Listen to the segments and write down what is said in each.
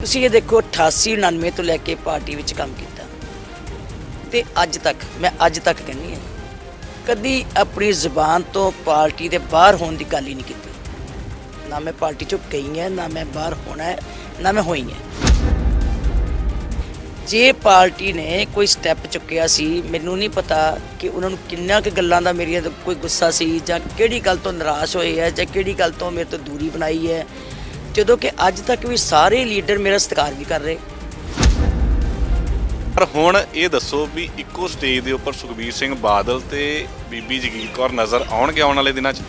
ਤੁਸੀਂ ਇਹ ਦੇਖੋ 88 99 ਤੋਂ ਲੈ ਕੇ ਪਾਰਟੀ ਵਿੱਚ ਕੰਮ ਕੀਤਾ। ਤੇ ਅੱਜ ਤੱਕ, ਮੈਂ ਅੱਜ ਤੱਕ ਕਹਿੰਨੀ ਹਾਂ, ਕਦੀ ਆਪਣੀ ਜ਼ੁਬਾਨ ਤੋਂ ਪਾਰਟੀ ਦੇ ਬਾਹਰ ਹੋਣ ਦੀ ਗੱਲ ਹੀ ਨਹੀਂ ਕੀਤੀ। ਨਾ ਮੈਂ ਪਾਰਟੀ ਚੋਂ ਗਈ ਹਾਂ, ਨਾ ਮੈਂ ਬਾਹਰ ਹੋਣਾ ਹੈ, ਨਾ ਮੈਂ ਹੋਈ ਹਾਂ। ਜੇ ਪਾਰਟੀ ਨੇ ਕੋਈ ਸਟੈਪ ਚੁੱਕਿਆ ਸੀ, ਮੈਨੂੰ ਨਹੀਂ ਪਤਾ ਕਿ ਉਹਨਾਂ ਨੂੰ ਕਿੰਨਾ ਕੁ ਗੱਲਾਂ ਦਾ ਮੇਰੀਆਂ ਕੋਈ ਗੁੱਸਾ ਸੀ ਜਾਂ ਕਿਹੜੀ ਗੱਲ ਤੋਂ ਨਿਰਾਸ਼ ਹੋਏ ਹੈ ਜਾਂ ਕਿਹੜੀ ਗੱਲ ਤੋਂ ਮੇਰੇ ਤੋਂ ਦੂਰੀ ਬਣਾਈ ਹੈ। ਜਦੋਂ ਕਿ ਅੱਜ ਤੱਕ ਵੀ ਸਾਰੇ ਲੀਡਰ ਮੇਰਾ ਸਤਿਕਾਰ ਵੀ ਕਰ ਰਹੇ। ਪਰ ਹੁਣ ਇਹ ਦੱਸੋ ਵੀ ਇੱਕੋ ਸਟੇਜ ਦੇ ਉੱਪਰ ਸੁਖਬੀਰ ਸਿੰਘ ਬਾਦਲ ਤੇ ਬੀਬੀ ਜਗੀਰ ਕੌਰ ਨਜ਼ਰ ਆਉਣਗੇ ਆਉਣ ਵਾਲੇ ਦਿਨਾਂ 'ਚ?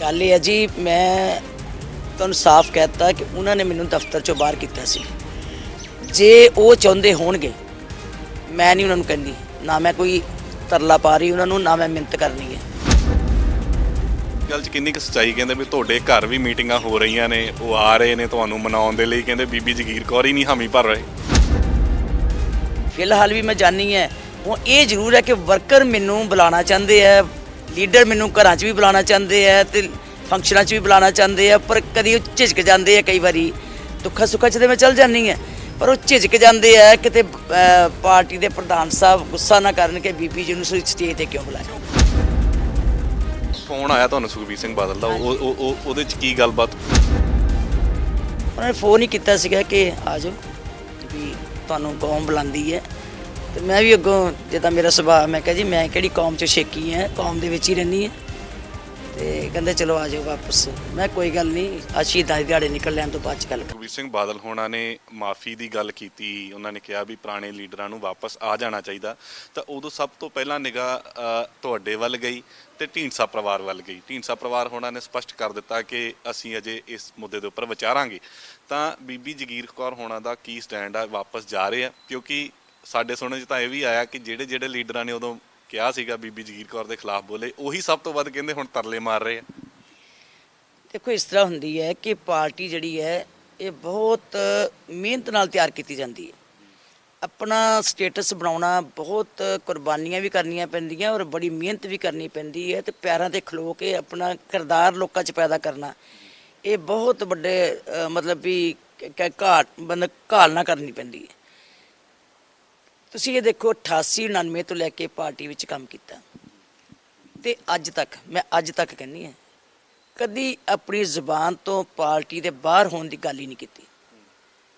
ਗੱਲ ਇਹ ਹੈ ਜੀ ਮੈਂ ਤੁਹਾਨੂੰ ਸਾਫ਼ ਕਹਿਤਾ ਕਿ ਉਹਨਾਂ ਨੇ ਮੈਨੂੰ ਦਫ਼ਤਰ ਚੋਂ ਬਾਹਰ ਕੀਤਾ ਸੀ। ਜੇ ਉਹ ਚਾਹੁੰਦੇ ਹੋਣਗੇ ਮੈਂ ਨਹੀਂ ਉਹਨਾਂ ਨੂੰ ਕਹਿੰਦੀ। ਨਾ ਮੈਂ ਕੋਈ ਤਰਲਾ ਪਾ ਰਹੀ ਉਹਨਾਂ ਨੂੰ ਨਾ ਮੈਂ ਮਿੰਤ ਕਰਨੀ ਹੈ। ਗੱਲ 'ਚ ਕਿੰਨੀ ਕੁ ਸੱਚਾਈ? ਕਹਿੰਦੇ ਵੀ ਤੁਹਾਡੇ ਘਰ ਵੀ ਮੀਟਿੰਗਾਂ ਹੋ ਰਹੀਆਂ ਨੇ, ਉਹ ਆ ਰਹੇ ਨੇ ਤੁਹਾਨੂੰ ਮਨਾਉਣ ਦੇ ਲਈ। ਕਹਿੰਦੇ ਬੀਬੀ ਜਗੀਰ ਕੌਰ ਹੀ ਨਹੀਂ ਹਾਮੀ ਭਰ ਰਹੇ। ਫਿਲਹਾਲ ਵੀ ਮੈਂ ਜਾਣੀ ਹੈ ਉਹ ਇਹ ਜ਼ਰੂਰ ਹੈ ਕਿ ਵਰਕਰ ਮੈਨੂੰ ਬੁਲਾਉਣਾ ਚਾਹੁੰਦੇ ਆ, ਲੀਡਰ ਮੈਨੂੰ ਘਰਾਂ 'ਚ ਵੀ ਬੁਲਾਉਣਾ ਚਾਹੁੰਦੇ ਹੈ ਤੇ ਫੰਕਸ਼ਨਾਂ 'ਚ ਵੀ ਬੁਲਾਉਣਾ ਚਾਹੁੰਦੇ ਆ, ਪਰ ਕਦੀ ਉਹ ਝਿਜਕ ਜਾਂਦੇ ਆ ਕਈ ਵਾਰੀ। ਦੁੱਖਾਂ ਸੁੱਖਾਂ 'ਚ ਤੇ ਮੈਂ ਚੱਲ ਜਾਂਦੀ ਆ ਪਰ ਉਹ ਝਿਜਕ ਜਾਂਦੇ ਆ ਕਿਤੇ ਪਾਰਟੀ ਦੇ ਪ੍ਰਧਾਨ ਸਾਹਿਬ ਗੁੱਸਾ ਨਾ ਕਰਨ ਕਿ ਬੀਬੀ ਜੀ ਨੂੰ ਸਟੇਜ ਤੇ ਕਿਉਂ ਬੁਲਾਇਆ? ਫੋਨ ਆਇਆ ਤੁਹਾਨੂੰ ਸੁਖਬੀਰ ਸਿੰਘ ਬਾਦਲ ਦਾ ਉਹ ਉਹ- ਉਹ ਉਹਦੇ 'ਚ ਕੀ ਗੱਲਬਾਤ? ਉਹਨਾਂ ਨੇ ਫੋਨ ਹੀ ਕੀਤਾ ਸੀਗਾ ਕਿ ਆ ਜਾਓ ਵੀ ਤੁਹਾਨੂੰ ਕੌਮ ਬੁਲਾਉਂਦੀ ਹੈ। ਤੇ ਮੈਂ ਵੀ ਅੱਗੋਂ ਜਿੱਦਾਂ ਮੇਰਾ ਸੁਭਾਅ ਮੈਂ ਕਿਹਾ ਜੀ ਮੈਂ ਕਿਹੜੀ ਕੌਮ ਚ ਛੇਕੀ ਹੈ? ਕੌਮ ਦੇ ਵਿੱਚ ਹੀ ਰਹਿੰਦੀ ਹੈ। ਤੇ ਕਹਿੰਦੇ ਚਲੋ ਆ ਜਾਓ ਵਾਪਸ। ਮੈਂ ਕੋਈ ਗੱਲ ਨਹੀਂ ਆ ਸ਼ਹੀਦਾਂ ਦੇ ਦਿਹਾੜੇ ਨਿਕਲ ਲੈਣ ਤੋਂ ਬਾਅਦ ਚ ਗੱਲ ਕਰ ਸੁਖਬੀਰ ਸਿੰਘ ਬਾਦਲ ਹੋਣਾ ਨੇ ਮਾਫੀ ਦੀ ਗੱਲ ਕੀਤੀ, ਉਹਨਾਂ ਨੇ ਕਿਹਾ ਵੀ ਪੁਰਾਣੇ ਲੀਡਰਾਂ ਨੂੰ ਵਾਪਸ ਆ ਜਾਣਾ ਚਾਹੀਦਾ। ਤਾਂ ਉਦੋਂ ਸਭ ਤੋਂ ਪਹਿਲਾਂ ਨਿਗਾਹ ਤੁਹਾਡੇ ਵੱਲ ਗਈ ਤੇ ਢੀਂਡਸਾ ਪਰਿਵਾਰ ਵੱਲ ਗਈ। ਢੀਂਡਸਾ ਪਰਿਵਾਰ ਹੋਣਾ ਨੇ ਸਪਸ਼ਟ ਕਰ ਦਿੱਤਾ ਕਿ ਅਸੀਂ ਅਜੇ ਇਸ ਮੁੱਦੇ ਦੇ ਉੱਪਰ ਵਿਚਾਰਾਂਗੇ। ਤਾਂ ਬੀਬੀ ਜਗੀਰ ਕੌਰ ਹੋਣਾ ਦਾ ਕੀ ਸਟੈਂਡ ਆ, ਵਾਪਸ ਜਾ ਰਹੇ ਆ? ਕਿਉਂਕਿ ਸਾਡੇ ਸੁਣਨ 'ਚ ਤਾਂ ਇਹ ਵੀ ਆਇਆ ਕਿ ਜਿਹੜੇ ਜਿਹੜੇ ਲੀਡਰਾਂ ਨੇ ਉਦੋਂ ਕਿਹਾ ਸੀਗਾ ਬੀਬੀ ਜਗੀਰ ਕੌਰ ਦੇ ਖਿਲਾਫ ਬੋਲੇ, ਉਹੀ ਸਭ ਤੋਂ ਵੱਧ ਕਹਿੰਦੇ ਹੁਣ ਤਰਲੇ ਮਾਰ ਰਹੇ ਆ। ਦੇਖੋ, ਇਸ ਤਰ੍ਹਾਂ ਹੁੰਦੀ ਹੈ ਕਿ ਪਾਰਟੀ ਜਿਹੜੀ ਹੈ, ਇਹ ਬਹੁਤ ਮਿਹਨਤ ਨਾਲ ਤਿਆਰ ਕੀਤੀ ਜਾਂਦੀ ਹੈ। ਆਪਣਾ ਸਟੇਟਸ ਬਣਾਉਣਾ ਬਹੁਤ ਕੁਰਬਾਨੀਆਂ ਵੀ ਕਰਨੀਆਂ ਪੈਂਦੀਆਂ ਔਰ ਬੜੀ ਮਿਹਨਤ ਵੀ ਕਰਨੀ ਪੈਂਦੀ ਹੈ ਤੇ ਪੈਰਾਂ ਤੇ ਖਲੋ ਕੇ ਆਪਣਾ ਕਿਰਦਾਰ ਲੋਕਾਂ 'ਚ ਪੈਦਾ ਕਰਨਾ। ਇਹ ਬਹੁਤ ਵੱਡੇ ਮਤਲਬ ਵੀ ਘਾਟ ਬੰਦ ਘਾਲਣਾ ਕਰਨੀ ਪੈਂਦੀ ਹੈ। ਤੁਸੀਂ ਇਹ ਦੇਖੋ 88 99 ਤੋਂ ਲੈ ਕੇ ਪਾਰਟੀ ਵਿੱਚ ਕੰਮ ਕੀਤਾ। ਤੇ ਅੱਜ ਤੱਕ, ਮੈਂ ਅੱਜ ਤੱਕ ਕਹਿੰਨੀ ਹਾਂ, ਕਦੀ ਆਪਣੀ ਜ਼ੁਬਾਨ ਤੋਂ ਪਾਰਟੀ ਦੇ ਬਾਹਰ ਹੋਣ ਦੀ ਗੱਲ ਹੀ ਨਹੀਂ ਕੀਤੀ।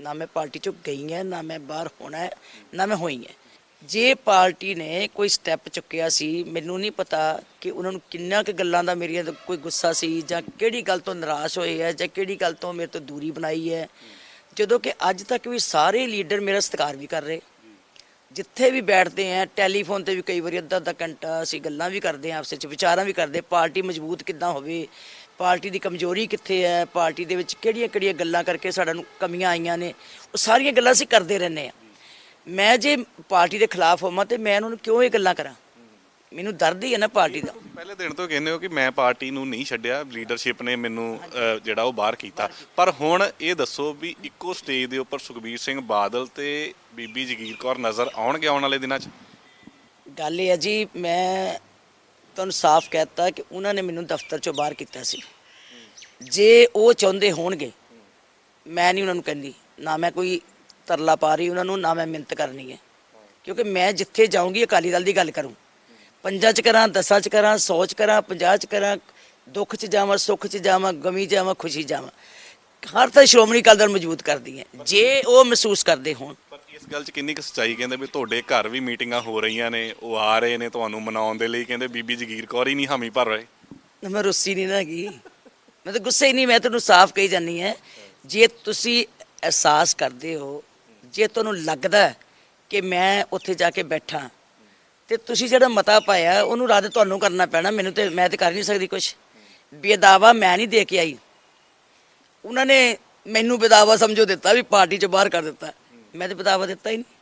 ਨਾ ਮੈਂ ਪਾਰਟੀ ਚੋਂ ਗਈ ਹਾਂ, ਨਾ ਮੈਂ ਬਾਹਰ ਹੋਣਾ ਹੈ, ਨਾ ਮੈਂ ਹੋਈ ਹਾਂ। ਜੇ ਪਾਰਟੀ ਨੇ ਕੋਈ ਸਟੈਪ ਚੁੱਕਿਆ ਸੀ, ਮੈਨੂੰ ਨਹੀਂ ਪਤਾ ਕਿ ਉਹਨਾਂ ਨੂੰ ਕਿੰਨਾ ਕੁ ਗੱਲਾਂ ਦਾ ਮੇਰੀਆਂ ਤੇ ਕੋਈ ਗੁੱਸਾ ਸੀ, ਜਾਂ ਕਿਹੜੀ ਗੱਲ ਤੋਂ ਨਿਰਾਸ਼ ਹੋਏ ਹੈ, ਜਾਂ ਕਿਹੜੀ ਗੱਲ ਤੋਂ ਮੇਰੇ ਤੋਂ ਦੂਰੀ ਬਣਾਈ ਹੈ। ਜਦੋਂ ਕਿ ਅੱਜ ਤੱਕ ਵੀ ਸਾਰੇ ਲੀਡਰ ਮੇਰਾ ਸਤਿਕਾਰ ਵੀ ਕਰ ਰਹੇ। ਜਿੱਥੇ ਵੀ ਬੈਠਦੇ ਆ, ਟੈਲੀਫੋਨ ਤੇ ਵੀ ਕਈ ਵਾਰੀ ਅੱਧਾ ਅੱਧਾ ਘੰਟਾ ਅਸੀਂ ਗੱਲਾਂ ਵੀ ਕਰਦੇ ਆ, ਆਪਸ ਵਿੱਚ ਵਿਚਾਰਾਂ ਵੀ ਕਰਦੇ ਪਾਰਟੀ ਮਜ਼ਬੂਤ ਕਿੱਦਾਂ ਹੋਵੇ, ਪਾਰਟੀ ਦੀ ਕਮਜ਼ੋਰੀ ਕਿੱਥੇ ਹੈ, ਪਾਰਟੀ ਦੇ ਵਿੱਚ ਕਿਹੜੀਆਂ ਕਿਹੜੀਆਂ ਗੱਲਾਂ ਕਰਕੇ ਸਾਡਾ ਨੂੰ ਕਮੀਆਂ ਆਈਆਂ ਨੇ, ਉਹ ਸਾਰੀਆਂ ਗੱਲਾਂ ਅਸੀਂ ਕਰਦੇ ਰਹਿੰਦੇ ਆ। ਮੈਂ ਜੇ ਪਾਰਟੀ ਦੇ ਖਿਲਾਫ ਹੋਵਾਂ ਤੇ ਮੈਂ ਉਹਨਾਂ ਨੂੰ ਕਿਉਂ ਇਹ ਗੱਲਾਂ ਕਰਾਂ? ਮੈਨੂੰ ਦਰਦ ਹੀ ਹੈ ਨਾ ਪਾਰਟੀ ਦਾ। ਪਹਿਲੇ ਦਿਨ ਤੋਂ ਕਹਿੰਦੇ ਹੋ ਕਿ ਮੈਂ ਪਾਰਟੀ ਨੂੰ ਨਹੀਂ ਛੱਡਿਆ ਲੀਡਰਸ਼ਿਪ ਨੇ ਮੈਨੂੰ ਅਹ, ਜਿਹੜਾ ਉਹ ਬਾਹਰ ਕੀਤਾ। ਪਰ ਹੁਣ ਇਹ ਦੱਸੋ ਵੀ ਇੱਕੋ ਸਟੇਜ ਦੇ ਉੱਪਰ ਸੁਖਬੀਰ ਸਿੰਘ ਬਾਦਲ ਤੇ ਬੀਬੀ ਜਗੀਰ ਕੌਰ ਨਜ਼ਰ ਆਉਣਗੇ ਆਉਣ ਵਾਲੇ ਦਿਨਾਂ 'ਚ? ਗੱਲ ਇਹ ਹੈ ਜੀ ਮੈਂ ਤੁਹਾਨੂੰ ਸਾਫ਼ ਕਹਿਤਾ ਕਿ ਉਹਨਾਂ ਨੇ ਮੈਨੂੰ ਦਫ਼ਤਰ ਚੋਂ ਬਾਹਰ ਕੀਤਾ ਸੀ। ਜੇ ਉਹ ਚਾਹੁੰਦੇ ਹੋਣਗੇ ਮੈਂ ਨਹੀਂ ਉਹਨਾਂ ਨੂੰ ਕਹਿੰਦੀ। ਨਾ ਮੈਂ ਕੋਈ ਤਰਲਾ ਪਾ ਰਹੀ ਉਹਨਾਂ ਨੂੰ ਨਾ ਮੈਂ ਮਿੰਤ ਕਰਨੀ ਹੈ। ਕਿਉਂਕਿ ਮੈਂ ਜਿੱਥੇ ਜਾਊਂਗੀ ਅਕਾਲੀ ਦਲ ਦੀ ਗੱਲ ਕਰੂੰ। ਪੰਜਾਂ ਚ ਕਰਾਂ ਦਸਾਂ ਚ ਕਰਾਂ ਸੌ ਚ ਕਰਾਂ ਪੰਜਾਹ ਚ ਕਰਾਂ ਦੁੱਖ ਚ ਜਾਵਾਂ ਸੁੱਖ ਚ ਜਾਵਾਂ ਗਮੀ ਜਾਵਾਂ ਖੁਸ਼ੀ ਜਾਵਾਂ। ਹਰ ਤਾਂ ਸ਼੍ਰੋਮਣੀ ਅਕਾਲੀ ਦਲ ਮਜ਼ਬੂਤ ਕਰਦੀ ਹੈ। ਜੇ ਉਹ ਮਹਿਸੂਸ ਕਰਦੇ ਹੋਣ। ਪਰ ਇਸ ਗੱਲ 'ਚ ਕਿੰਨੀ ਕੁ ਸੱਚਾਈ ਕਹਿੰਦੇ ਵੀ ਤੁਹਾਡੇ ਘਰ ਵੀ ਮੀਟਿੰਗਾਂ ਹੋ ਰਹੀਆਂ ਨੇ ਉਹ ਆ ਰਹੇ ਨੇ ਤੁਹਾਨੂੰ ਮਨਾਉਣ ਦੇ ਲਈ ਕਹਿੰਦੇ ਬੀਬੀ ਜਗੀਰ ਕੌਰ ਹੀ ਨਹੀਂ ਹਾਮੀ ਭਰ ਰਹੇ। ਨਾ ਮੈਂ ਰੁੱਸੀ ਨਹੀਂ ਨਾ ਹੈਗੀ। ਮੈਂ ਤਾਂ ਗੁੱਸੇ ਹੀ ਨਹੀਂ ਮੈਂ ਤੁਹਾਨੂੰ ਸਾਫ਼ ਕਹੀ ਜਾਨੀ ਹੈ ਜੇ ਤੁਸੀਂ ਅਹਿਸਾਸ ਕਰਦੇ ਹੋ ਜੇ ਤੁਹਾਨੂੰ ਲੱਗਦਾ ਹੈ ਕਿ ਮੈਂ ਉੱਥੇ ਜਾ ਕੇ ਬੈਠਾ ਤੇ ਤੁਸੀਂ ਜਿਹੜਾ ਮਤਾ ਪਾਇਆ ਉਹਨੂੰ ਰੱਦ ਤੁਹਾਨੂੰ ਕਰਨਾ ਪੈਣਾ ਮੈਨੂੰ ਤੇ ਮੈਂ ਤੇ ਕਰ ਨਹੀਂ ਸਕਦੀ ਕੁਝ ਬੇਦਾਵਾ ਮੈਂ ਨਹੀਂ ਦੇ ਕੇ ਆਈ। ਉਹਨਾਂ ਨੇ ਮੈਨੂੰ ਬੇਦਾਵਾ ਸਮਝੋ ਦਿੱਤਾ ਵੀ ਪਾਰਟੀ ਚੋਂ ਬਾਹਰ ਕਰ ਦਿੱਤਾ। ਮੈਂ ਤੇ ਬੇਦਾਵਾ ਦਿੱਤਾ ਹੀ ਨਹੀਂ।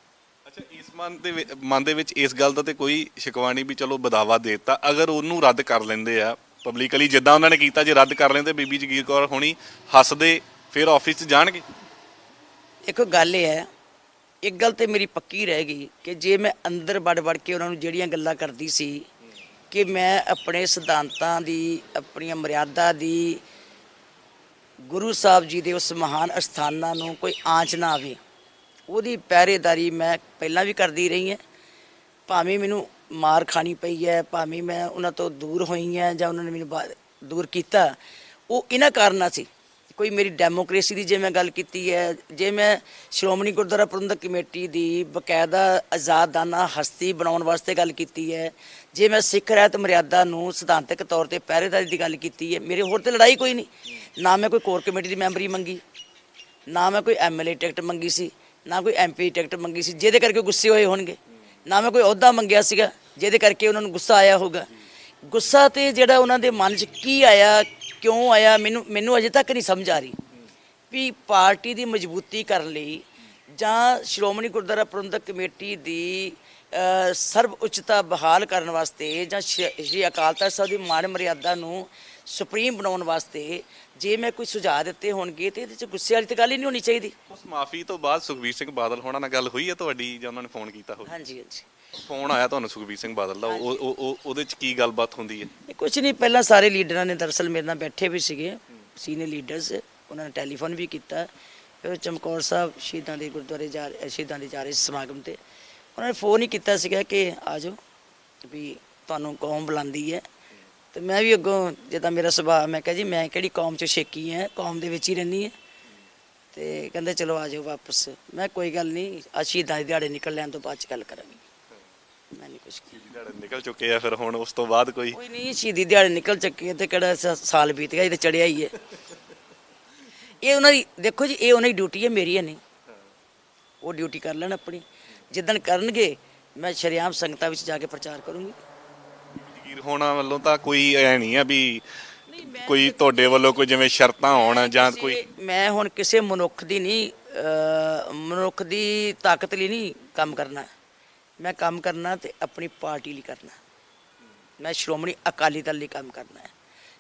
ਅੱਛਾ ਇਸ ਮਨ ਦੇ ਮਨ ਦੇ ਵਿੱਚ ਇਸ ਗੱਲ ਦਾ ਤੇ ਕੋਈ ਸ਼ਿਕਵਾ ਨਹੀਂ ਵੀ ਚਲੋ ਬਦਾਵਾ ਦੇਤਾ। ਅਗਰ ਉਹਨੂੰ ਰੱਦ ਕਰ ਲੈਂਦੇ ਆ ਪਬਲਿਕਲੀ ਜਿੱਦਾਂ ਉਹਨਾਂ ਨੇ ਕੀਤਾ ਜੇ ਰੱਦ ਕਰ ਲੈਂਦੇ ਬੀਬੀ ਜਗੀਰ ਕੌਰ ਹੋਣੀ ਹੱਸਦੇ ਫਿਰ ਆਫਿਸ 'ਚ ਜਾਣਗੇ? ਇੱਕ ਗੱਲ ਇਹ ਹੈ ਇੱਕ ਗੱਲ ਤੇ ਮੇਰੀ ਪੱਕੀ ਰਹਿ ਗਈ ਕਿ ਜੇ ਮੈਂ ਅੰਦਰ ਵੜ ਵੜ ਕੇ ਉਹਨਾਂ ਨੂੰ ਜਿਹੜੀਆਂ ਗੱਲਾਂ ਕਰਦੀ ਸੀ ਕਿ ਮੈਂ ਆਪਣੇ ਸਿਧਾਂਤਾਂ ਦੀ, ਆਪਣੀਆਂ ਮਰਿਆਦਾ ਦੀ, ਗੁਰੂ ਸਾਹਿਬ ਜੀ ਦੇ ਉਸ ਮਹਾਨ ਅਸਥਾਨਾਂ ਨੂੰ ਕੋਈ ਆਂਚ ਨਾ ਆਵੇ, ਉਹਦੀ ਪਹਿਰੇਦਾਰੀ ਮੈਂ ਪਹਿਲਾਂ ਵੀ ਕਰਦੀ ਰਹੀ ਹਾਂ। ਭਾਵੇਂ ਮੈਨੂੰ ਮਾਰ ਖਾਣੀ ਪਈ ਹੈ, ਭਾਵੇਂ ਮੈਂ ਉਹਨਾਂ ਤੋਂ ਦੂਰ ਹੋਈ ਹਾਂ ਜਾਂ ਉਹਨਾਂ ਨੇ ਮੈਨੂੰ ਬਾ- ਦੂਰ ਕੀਤਾ, ਉਹ ਇਹਨਾਂ ਕਾਰਨਾਂ ਸੀ। ਕੋਈ ਮੇਰੀ ਡੈਮੋਕ੍ਰੇਸੀ ਦੀ ਜੇ ਮੈਂ ਗੱਲ ਕੀਤੀ ਹੈ, ਜੇ ਮੈਂ ਸ਼੍ਰੋਮਣੀ ਗੁਰਦੁਆਰਾ ਪ੍ਰਬੰਧਕ ਕਮੇਟੀ ਦੀ ਬਕਾਇਦਾ ਆਜ਼ਾਦਾਨਾ ਹਸਤੀ ਬਣਾਉਣ ਵਾਸਤੇ ਗੱਲ ਕੀਤੀ ਹੈ, ਜੇ ਮੈਂ ਸਿੱਖ ਰਹਿਤ ਮਰਿਆਦਾ ਨੂੰ ਸਿਧਾਂਤਕ ਤੌਰ ਤੇ ਪਹਿਰੇਦਾਰੀ ਦੀ ਗੱਲ ਕੀਤੀ ਹੈ, ਮੇਰੇ ਹੋਰ ਤੇ ਲੜਾਈ ਕੋਈ ਨਹੀਂ। ਨਾ ਮੈਂ ਕੋਈ ਕੋਰ ਕਮੇਟੀ ਦੀ ਮੈਂਬਰੀ ਮੰਗੀ, ਨਾ ਮੈਂ ਕੋਈ ਐਮਐਲਏ ਟਿਕਟ ਮੰਗੀ ਸੀ, ਨਾ ਕੋਈ ਐਮਪੀ ਟਿਕਟ ਮੰਗੀ ਸੀ, ਜਿਹਦੇ ਕਰਕੇ ਗੁੱਸੇ ਹੋਏ ਹੋਣਗੇ। ਨਾ ਮੈਂ ਕੋਈ ਅਹੁਦਾ ਮੰਗਿਆ ਸੀਗਾ, ਜਿਹਦੇ ਕਰਕੇ ਉਹਨਾਂ ਨੂੰ ਗੁੱਸਾ ਆਇਆ ਹੋਗਾ ਗੁੱਸਾ ਤੇ ਜਿਹੜਾ ਉਹਨਾਂ ਦੇ ਮਨ 'ਚ ਕੀ ਆਇਆ ਕਿਉਂ ਆਇਆ? ਮੈਨੂੰ ਮੈਨੂੰ ਅਜੇ ਤੱਕ ਨਹੀਂ ਸਮਝ ਆ ਰਹੀ ਵੀ ਪਾਰਟੀ ਦੀ ਮਜ਼ਬੂਤੀ ਕਰਨ ਲਈ ਜਾਂ ਸ਼੍ਰੋਮਣੀ ਗੁਰਦੁਆਰਾ ਪ੍ਰਬੰਧਕ ਕਮੇਟੀ ਦੀ ਸਰਬ ਉੱਚਤਾ ਬਹਾਲ ਕਰਨ ਵਾਸਤੇ ਜਾਂ ਸ਼੍ਰੀ ਅਕਾਲ ਤਖਤ ਸਾਹਿਬ ਦੀ ਮਾਣ ਮਰਿਆਦਾ ਨੂੰ ਸੁਪਰੀਮ ਬਣਾਉਣ ਵਾਸਤੇ ਜੇ ਮੈਂ ਕੋਈ ਸੁਝਾਅ ਦਿੱਤੇ ਹੋਣਗੇ ਤੇ ਇਹਦੇ 'ਚ ਗੁੱਸੇ ਵਾਲੀ ਤਾਂ ਗੱਲ ਹੀ ਨਹੀਂ ਹੋਣੀ ਚਾਹੀਦੀ। ਉਸ ਮਾਫੀ ਤੋਂ ਬਾਅਦ ਸੁਖਬੀਰ ਸਿੰਘ ਬਾਦਲ ਹੋਣਾ ਨਾਲ ਗੱਲ ਹੋਈ ਹੈ ਤੁਹਾਡੀ ਜਾਂ ਉਹਨਾਂ ਨੇ ਫੋਨ ਕੀਤਾ ਹੋਵੇ ਹਾਂਜੀ ਹਾਂਜੀ। ਫੋਨ ਆਇਆ ਤੁਹਾਨੂੰ ਸੁਖਬੀਰ ਸਿੰਘ ਬਾਦਲ ਦਾ ਉਹ ਉਹ- ਉਹ ਉਹਦੇ ਚ ਕੀ ਗੱਲਬਾਤ ਹੁੰਦੀ ਹੈ? ਇਹ ਕੁਝ ਨਹੀਂ ਪਹਿਲਾਂ ਸਾਰੇ ਲੀਡਰਾਂ ਨੇ ਦਰਅਸਲ ਮੇਰੇ ਨਾਲ ਬੈਠੇ ਵੀ ਸੀਗੇ ਸੀਨੀਅਰ ਲੀਡਰਸ ਉਹਨਾਂ ਨੇ ਟੈਲੀਫੋਨ ਵੀ ਕੀਤਾ ਫਿਰ ਚਮਕੌਰ ਸਾਹਿਬ ਸ਼ਹੀਦਾਂ ਦੇ ਗੁਰਦੁਆਰੇ ਜਾ ਸ਼ਹੀਦਾਂ ਦੇ ਜਾ ਰਹੇ ਸਮਾਗਮ ਤੇ। ਉਹਨਾਂ ਨੇ ਫੋਨ ਹੀ ਕੀਤਾ ਸੀਗਾ ਕਿ ਆ ਜਾਓ ਵੀ ਤੁਹਾਨੂੰ ਕੌਮ ਬੁਲਾਉਂਦੀ ਹੈ। ਤੇ ਮੈਂ ਵੀ ਅੱਗੋਂ ਜਿੱਦਾਂ ਮੇਰਾ ਸੁਭਾਅ ਮੈਂ ਕਿਹਾ ਜੀ ਮੈਂ ਕਿਹੜੀ ਕੌਮ ਚ ਛੇਕੀ ਹੈ ਕੌਮ ਦੇ ਵਿੱਚ ਹੀ ਰਹਿੰਦੀ ਹੈ। ਤੇ ਕਹਿੰਦੇ ਚਲੋ ਆ ਜਾਓ ਵਾਪਸ। ਮੈਂ ਕੋਈ ਗੱਲ ਨਹੀਂ ਆ ਸ਼ਹੀਦਾਂ ਦੇ ਦਿਹਾੜੇ ਨਿਕਲ ਲੈਣ ਤੋਂ ਬਾਅਦ ਚ ਗੱਲ ਕਰਾਂਗੇ। ਮੈਂ ਨਹੀਂ ਕੁਝ ਸ਼ਹੀਦੀ ਦਿਹਾੜੇ ਨਿਕਲ ਚੁੱਕੇ ਆ ਫਿਰ ਹੁਣ ਉਸ ਤੋਂ ਬਾਅਦ ਕੋਈ? ਕੋਈ ਨਹੀਂ ਸ਼ਹੀਦੀ ਦਿਹਾੜੇ ਨਿਕਲ ਚੱਕੇ ਤੇ ਕਿਹੜਾ ਸ- ਸਾਲ ਬੀਤ ਗਿਆ ਇਹ ਤੇ ਚੜਿਆ ਹੀ ਹੈ। ਇਹ ਉਹਨਾਂ ਦੀ ਦੇਖੋ ਜੀ ਇਹ ਉਹਨਾਂ ਦੀ ਡਿਊਟੀ ਹੈ ਮੇਰੀ ਹੈ ਨਹੀਂ। ਉਹ ਡਿਊਟੀ ਕਰ ਲੈਣ ਆਪਣੀ। ਜਿੱਦਣ ਕਰਨਗੇ ਮੈਂ ਸ਼ਰਿਆਮ ਸੰਗਤਾਂ ਵਿੱਚ ਜਾ ਕੇ ਪ੍ਰਚਾਰ ਕਰੂੰਗੀ। ਜਗੀਰ ਹੋਣਾ ਵੱਲੋਂ ਤਾਂ ਕੋਈ ਐ ਨਹੀਂ ਆ ਵੀ ਕੋਈ ਤੁਹਾਡੇ ਵੱਲੋਂ ਕੋਈ ਜਿਵੇਂ ਸ਼ਰਤਾਂ ਹੋਣ ਜਾਂ ਕੋਈ ਮੈਂ ਹੁਣ ਕਿਸੇ ਮਨੁੱਖ ਦੀ ਨਹੀਂ ਅਹ, ਮਨੁੱਖ ਦੀ ਤਾਕਤ ਲਈ ਨਹੀਂ ਕੰਮ ਕਰਨਾ। ਮੈਂ ਕੰਮ ਕਰਨਾ ਤੇ ਆਪਣੀ ਪਾਰਟੀ ਲਈ ਕਰਨਾ। ਮੈਂ ਸ਼੍ਰੋਮਣੀ ਅਕਾਲੀ ਦਲ ਲਈ ਕੰਮ ਕਰਨਾ ਹੈ।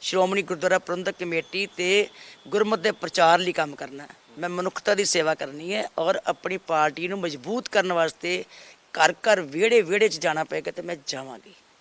ਸ਼੍ਰੋਮਣੀ ਗੁਰਦੁਆਰਾ ਪ੍ਰਬੰਧਕ ਕਮੇਟੀ ਤੇ ਗੁਰਮਤਿ ਦੇ ਪ੍ਰਚਾਰ ਲਈ ਕੰਮ ਕਰਨਾ ਮੈਂ ਮਨੁੱਖਤਾ ਦੀ ਸੇਵਾ ਕਰਨੀ ਹੈ ਔਰ ਆਪਣੀ ਪਾਰਟੀ ਨੂੰ ਮਜ਼ਬੂਤ ਕਰਨ ਵਾਸਤੇ ਘਰ ਘਰ ਵਿਹੜੇ ਵਿਹੜੇ 'ਚ ਜਾਣਾ ਪਏਗਾ ਤੇ ਮੈਂ ਜਾਵਾਂਗੀ।